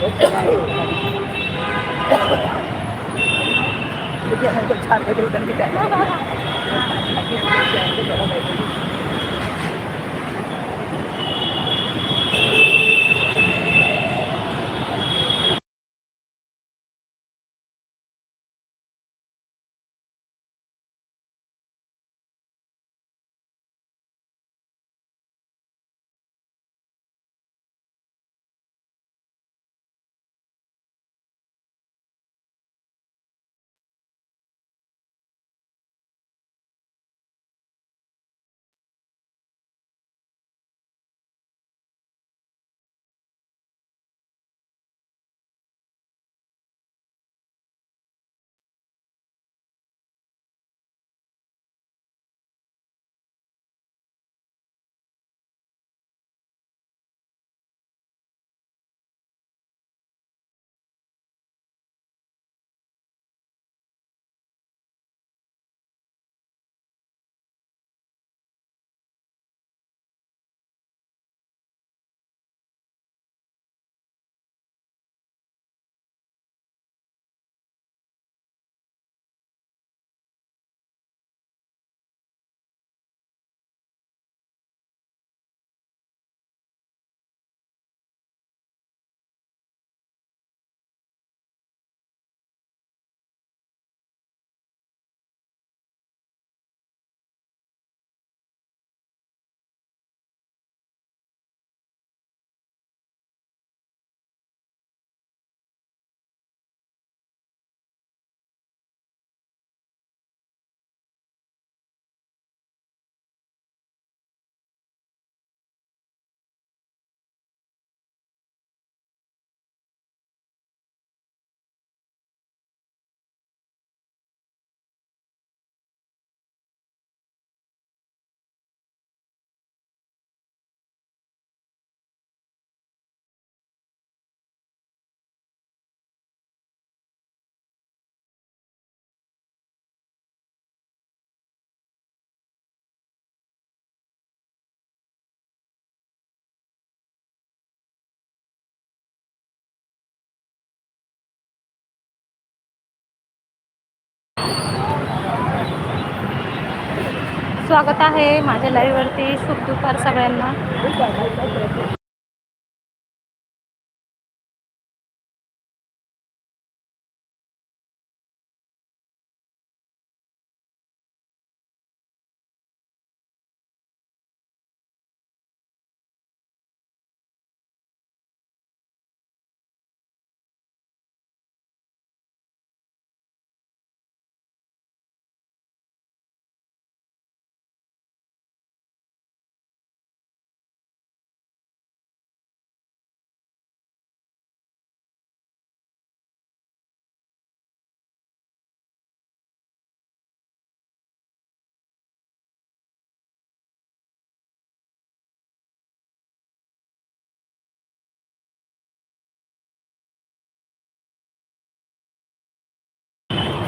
देखिए हमको चार बजे उठने की टाइम स्वागत आहे माझ्या लाईव्हवरती शुभ दुपार सगळ्यांना.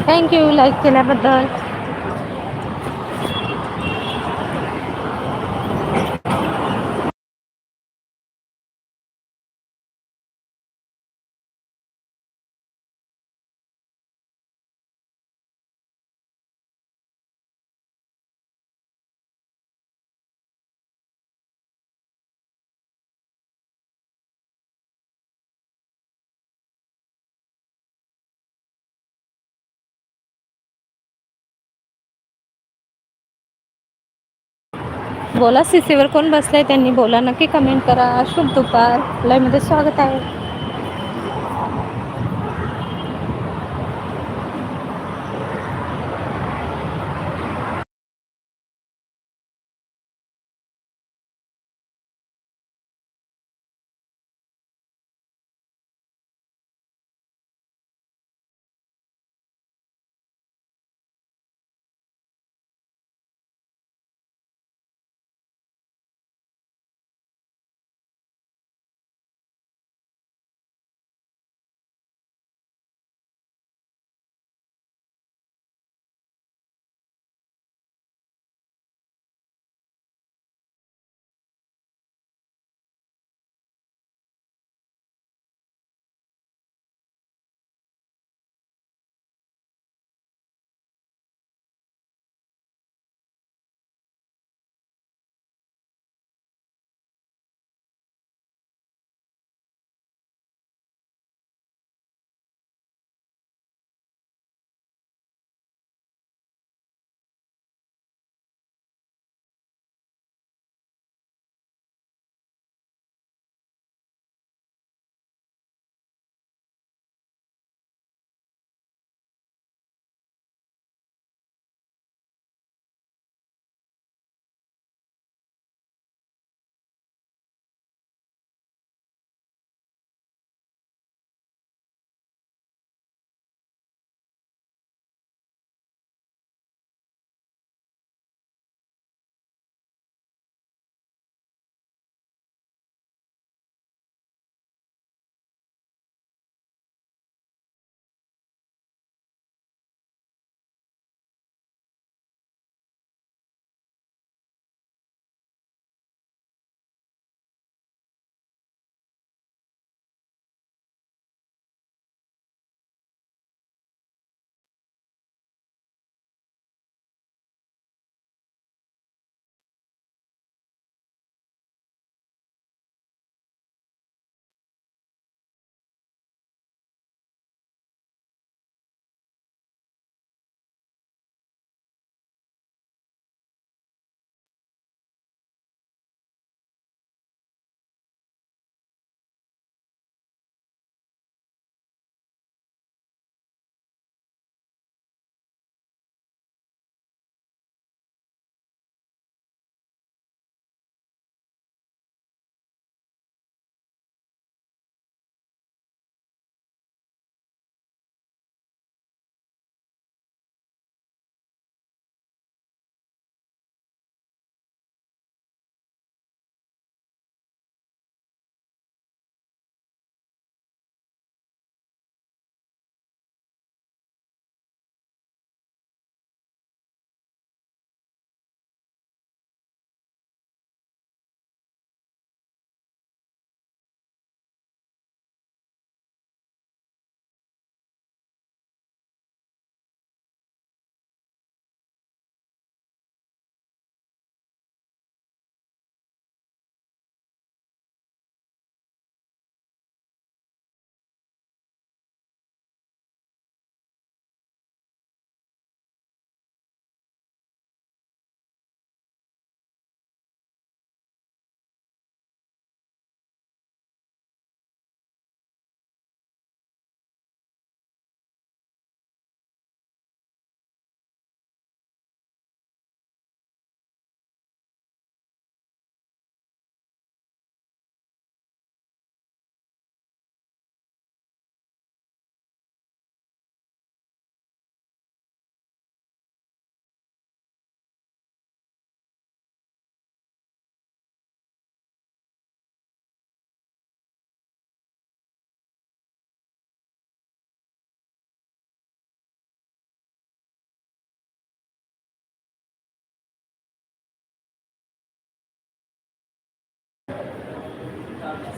थँक्यू लाईक केल्याबद्दल बोला सीसीवर कोण बसलाय त्यांनी? बोला नक्की कमेंट करा. शुभ दुपार. लाईव्हमध्ये स्वागत आहे.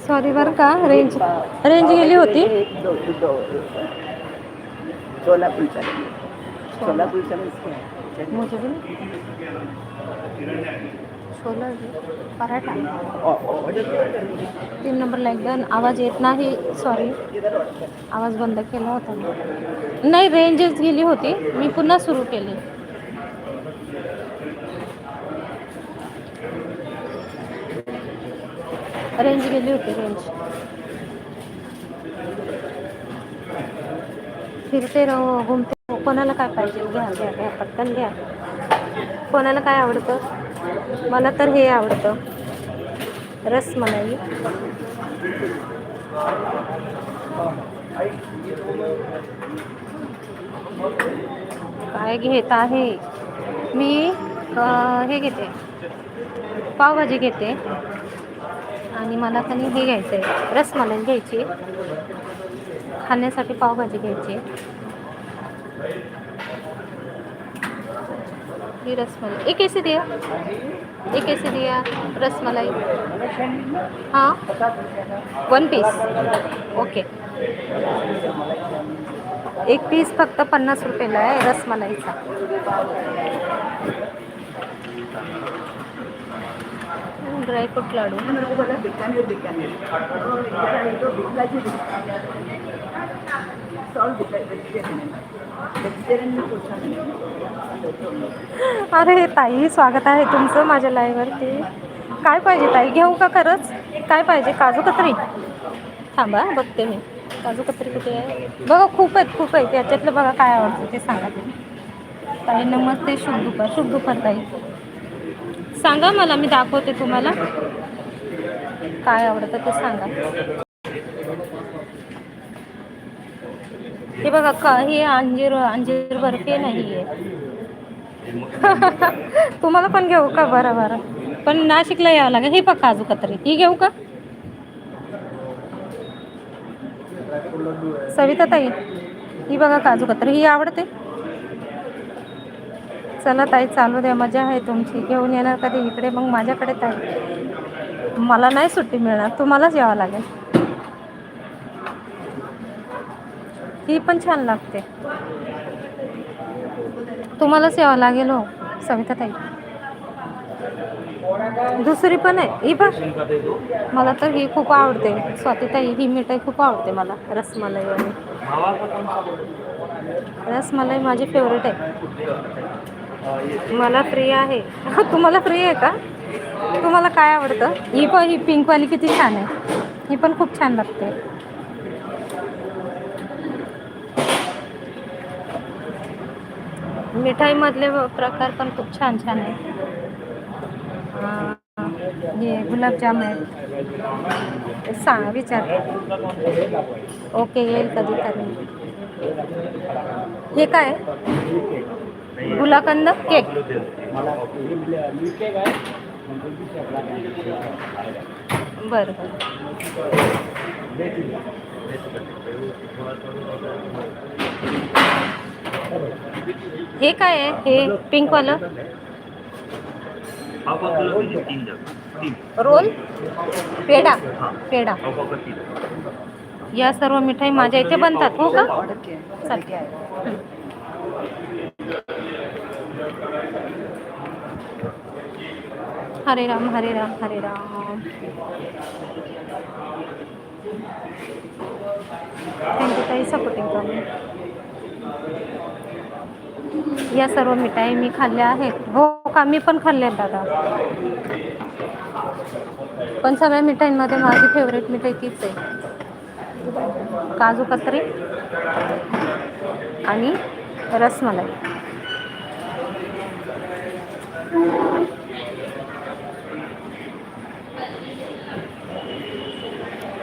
सॉरी बरं का? रेंज रेंज गेली होती. सोलापूरचा सोलापूरचा मुझे भी छोला पराठा. तीन नंबरला एकदा आवाज येत नाही. सॉरी आवाज बंद केला होता. नाही रेंजच गेली होती. मी पुन्हा सुरू केली. रेंज गेली होती रेंज फिरते राहू घुमते कोणाला काय पाहिजे? घ्या घ्या घ्या पटकन घ्या. कोणाला काय आवडतं? मला तर हे आवडतं. रसमलाई काय घेत आहे? मी हे घेते. पावभाजी घेते. आणि मला त्यांनी हे घ्यायचं आहे रसमलाई घ्यायची. खाण्यासाठी पावभाजी घ्यायची. ही रसमलाई. एक एसी दिया. एक एसी दिया रसमलाई. हां? वन पीस ओके एक पीस फक्त पन्नास रुपयाला आहे रसमलाईचा. ड्रायफ्रूट लाडू. अरे ताई स्वागत आहे तुमचं माझ्या लाईव्हवरती काय पाहिजे ताई? घेऊ का खरंच? काय पाहिजे? काजू कतरी? थांबा बघते मी. काजू कतरी कुठे आहे? बघा खूप आहेत खूप आहेत. याच्यातलं बघा काय आवडतं ते सांगा तुम्ही. ताई नमस्ते शुभ दुपार शुभ दुपार ताई. सांगा मला मी दाखवते तुम्हाला. काय आवडतं ते सांगा. हे बघा का हे अंजीर अंजीर बर्फी नाही आहे तुम्हाला पण घेऊ का? बरं बरं. पण नाशिकला यावं लागेल. हे बघ काजू कतरी ही घेऊ का? सविता ताई ही बघा काजू कतरी ही आवडते? चला ताई चालू द्या मजा आहे तुमची. घेऊन येणार कधी? इकडे मग माझ्याकडे ताई. मला नाही सुट्टी मिळणार तुम्हालाच यावं लागेल. ही पण छान लागते. तुम्हालाच यावं लागेल हो सविता ताई दुसरी पण आहे. ही बघ. मला तर ही खूप आवडते. स्वातीताई ही मिठाई खूप आवडते मला. रसमलाई आणि रसमलाई माझी फेवरेट आहे. मला फ्री आहे. तुम्हाला फ्री आहे का? तुम्हाला काय आवडतं? ही पण ही पिंकवाली किती छान आहे. ही पण खूप छान लागते. मिठाईमधले प्रकार पण खूप छान छान आहे हे गुलाबजाम आहे सांग विचार. ओके येईल कधीतरी हे काय? गुलाकंद केक. बरं बरं. हे काय आहे? हे पिंकवालं रोल? पेढा. पेढा. या सर्व मिठाई माझ्या इथे बनतात हो का? चालते हरे राम हरे राम हरे राम। थँक्यू ताई सपोर्टिंग करून. या सर्व मिठाई मी खाल्ल्या आहेत. हो का? मी पण खाल्ल्या आहेत दादा. पण सगळ्या मिठाईंमध्ये माझी फेवरेट मिठाई तीच आहे. काजू कतरी आणि रसमलाई.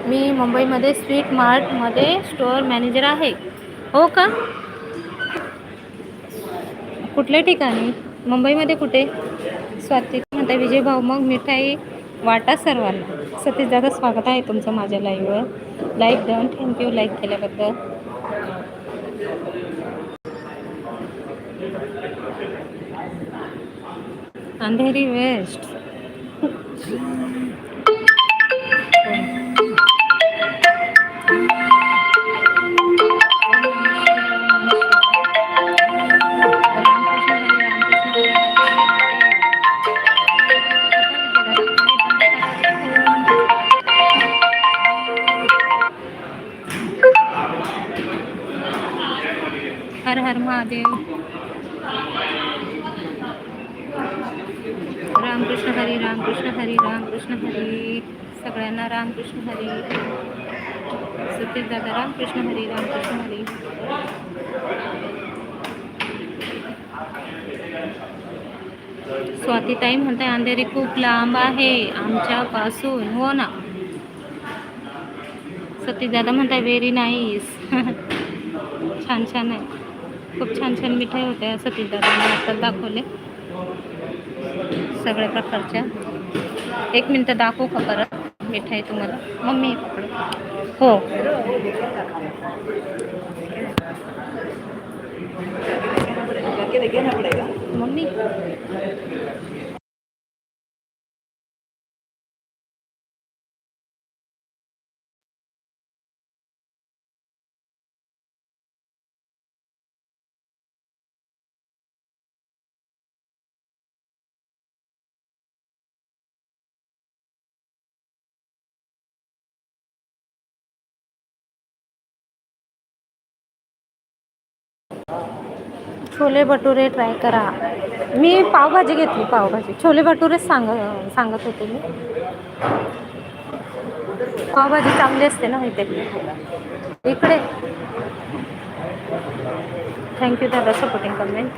मी मुंबईमध्ये स्वीट मार्टमध्ये स्टोअर मॅनेजर आहे. हो का? कुठल्या ठिकाणी? मुंबईमध्ये कुठे? स्वाती म्हणता विजय भाऊ मग मिठाई वाटा सर्वांना. सतीश दादा स्वागत आहे तुमचं माझ्या लाईव्हवर लाईक देऊन थँक्यू लाईक केल्याबद्दल. अंधेरी वेस्ट. हर हर महादेव. रामकृष्ण हरी रामकृष्ण हरी रामकृष्ण हरी. सगळ्यांना रामकृष्ण हरी. सतीश दादा रामकृष्ण हरी रामकृष्ण हरी. स्वातीताई म्हणताय अंधेरी खूप लांब आहे आमच्यापासून हो ना? सतीश दादा म्हणताय व्हेरी नाईस छान छान आहे. खूप छान छान मिठाई होत्या सतीश आता दाखवले. सगळ्या प्रकारच्या. एक मिनटं दाखवू का परत? मिठाई तुम्हाला. मम्मी हो. मम्मी. छोले भटुरे ट्राय करा. मी पावभाजी घेतली पावभाजी. छोले भटुरेच सांग सांगत होते मी. पावभाजी चांगली असते ना इथे इकडे. थँक्यू दादा सपोर्टिंग कमेंट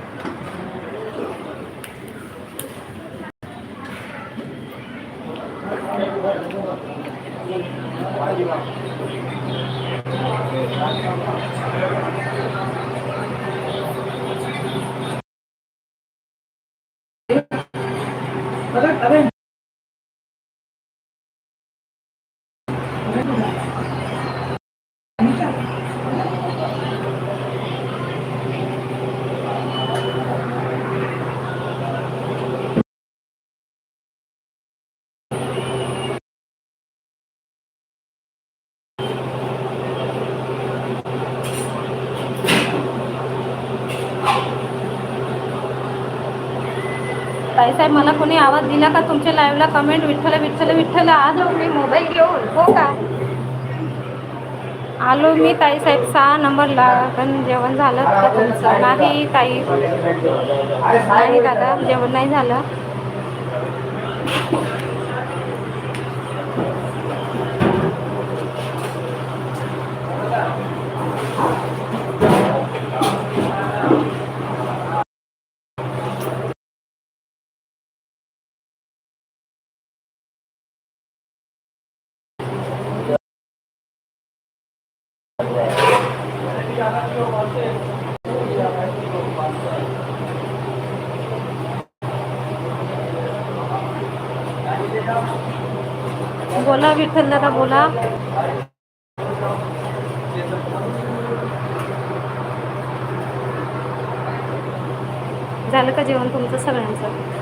ताईसाहेब मला कोणी आवाज दिला का? तुमच्या लाईव्हला कमेंट विठ्ठल विठ्ठल विठ्ठल आलो मी मोबाईल घेऊन. हो का? आलो मी ताईसाहेब सहा नंबरला पण जेवण झालं का तुमचं? नाही ताई. नाही दादा जेवण नाही झालं. बोला विठ्ठल दादा बोला. झालं का जेवण तुमचं सगळ्यांचं?